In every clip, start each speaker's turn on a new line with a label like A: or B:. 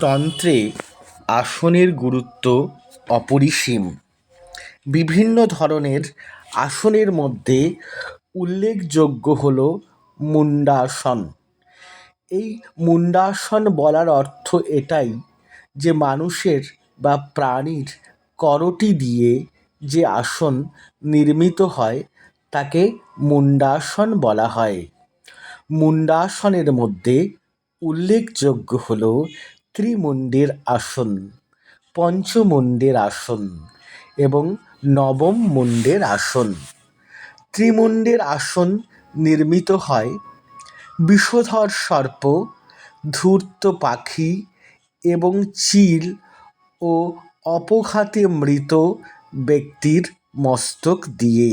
A: তন্ত্রে আসনের গুরুত্ব অপরিসীম। বিভিন্ন ধরনের আসনের মধ্যে উল্লেখযোগ্য হল মুণ্ডাসন এই মুণ্ডাসন বলার অর্থ এটাই যে মানুষের বা প্রাণীর করটি দিয়ে যে আসন নির্মিত হয়, তাকে মুণ্ডাসন বলা হয়। মুণ্ডাসনের মধ্যে উল্লেখযোগ্য হল ত্রিমুণ্ডের আসন পঞ্চমুণ্ডের আসন এবং নবম মুণ্ডের আসন। ত্রিমুণ্ডের আসন নির্মিত হয় বিষধর সর্প, ধূর্ত পাখি এবং চিল ও অপঘাতে মৃত ব্যক্তির মস্তক দিয়ে।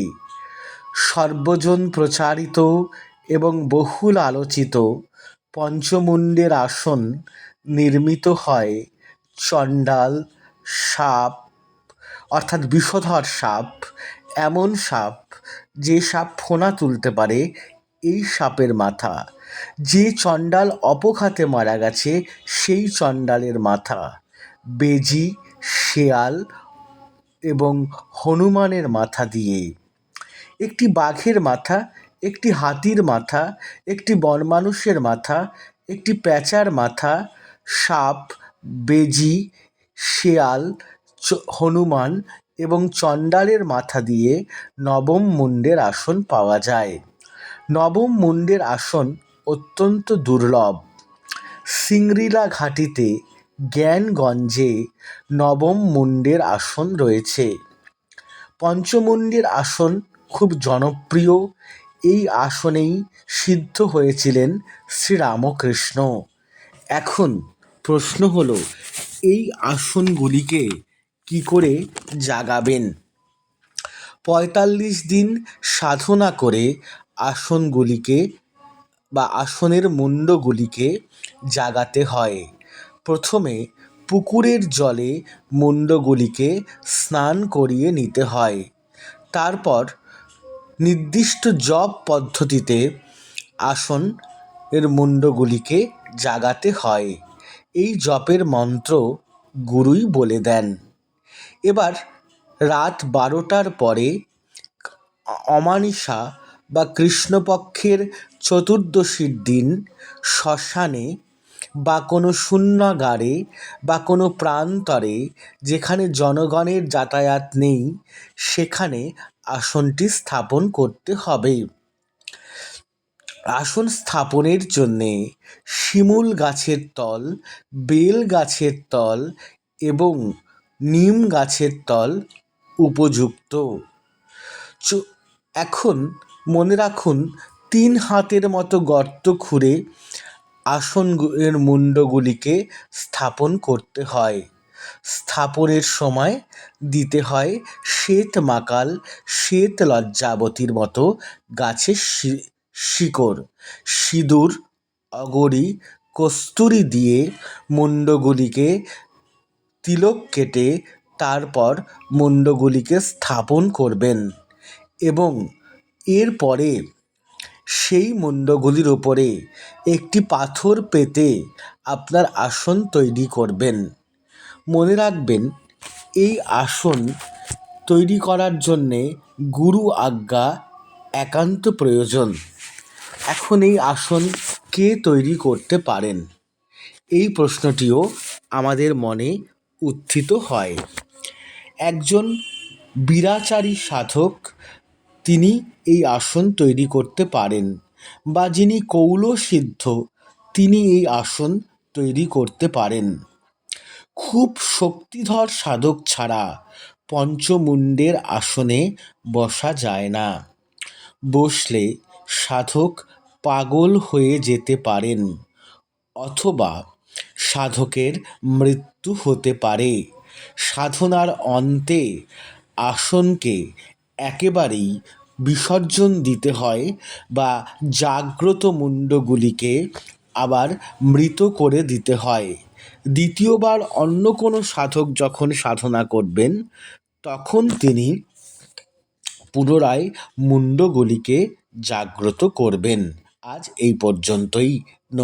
A: সর্বজন প্রচারিত এবং বহুল আলোচিত পঞ্চমুণ্ডের আসন নির্মিত হয় চণ্ডাল সাপ, অর্থাৎ বিষধর সাপ, এমন সাপ যে সাপ ফোনা তুলতে পারে এই সাপের মাথা। যে চণ্ডাল অপঘাতে মারা গেছে সেই চণ্ডালের মাথা। বেজি, শেয়াল এবং হনুমানের মাথা দিয়ে। একটি বাঘের মাথা, একটি হাতির মাথা, একটি বনমানুষের মাথা, একটি প্যাঁচার মাথা সাপ, বেজি, শেয়াল হনুমান এবং চণ্ডালের মাথা দিয়ে নবম মুণ্ডের আসন পাওয়া যায়। নবম মুণ্ডের আসন অত্যন্ত দুর্লভ। সিংরিলা ঘাটিতে জ্ঞানগঞ্জে নবম মুণ্ডের আসন রয়েছে। পঞ্চমুণ্ডের আসন খুব জনপ্রিয়। এই আসনেই সিদ্ধ হয়েছিলেন শ্রীরামকৃষ্ণ। এখন প্রশ্ন হলো, এই আসনগুলিকে কী করে জাগাবেন? পঁয়তাল্লিশ দিন সাধনা করে আসনগুলিকে বা আসনের মুণ্ডগুলিকে জাগাতে হয়। প্রথমে পুকুরের জলে মুণ্ডগুলিকে স্নান করিয়ে নিতে হয়। তারপর নির্দিষ্ট জপ পদ্ধতিতে আসন এর মুণ্ডগুলিকে জাগাতে হয়। এই জপের মন্ত্র গুরুই বলে দেন। এবার রাত বারোটার পরে অমানিসা বা কৃষ্ণপক্ষের চতুর্দশীর দিন শ্মশানে বা কোনো শূন্যাগারে বা কোনো প্রান্তরে যেখানে জনগণের যাতায়াত নেই, সেখানে আসনটি স্থাপন করতে হবে। আসন স্থাপনের জন্যে শিমুল গাছের তল, বেল গাছের তল এবং নিম গাছের তল উপযুক্ত। এখন মনে রাখুন, তিন হাতের মতো গর্ত খুঁড়ে আসন এর মুণ্ডগুলিকে স্থাপন করতে হয়। স্থাপনের সময় দিতে হয় শ্বেত মাকাল শ্বেত লজ্জাবতীর মতো গাছের শিকড়, সিঁদুর অগরি কস্তুরি দিয়ে মুণ্ডগুলিকে তিলক কেটে তারপর মুণ্ডগুলিকে স্থাপন করবেন এবং এরপরে সেই মুণ্ডগুলির ওপরে একটি পাথর পেতে আপনার আসন তৈরি করবেন। মনে রাখবেন, এই আসন তৈরি করার জন্যে গুরু আজ্ঞা একান্ত প্রয়োজন। এখন এই আসন কে তৈরি করতে পারেন? এই প্রশ্নটিও আমাদের মনে উত্থিত হয়। একজন বীরাচারী সাধক, তিনি এই আসন তৈরি করতে পারেন বা যিনি কৌলসিদ্ধ, তিনি এই আসন তৈরি করতে পারেন। খুব শক্তিধর সাধক ছাড়া পঞ্চমুণ্ডের আসনে বসা যায় না। বসলে সাধক পাগল হয়ে যেতে পারেন অথবা সাধকের মৃত্যু হতে পারে। সাধনার অন্তে আসনকে একেবারেই বিসর্জন দিতে হয় বা জাগ্রত মুণ্ডগুলিকে আবার মৃত করে দিতে হয়। দ্বিতীয়বার অন্য কোনো সাধক যখন সাধনা করবেন, তখন তিনি পুনরায় মুণ্ডগুলিকে জাগ্রত করবেন। আজ এই পর্যন্তই। নম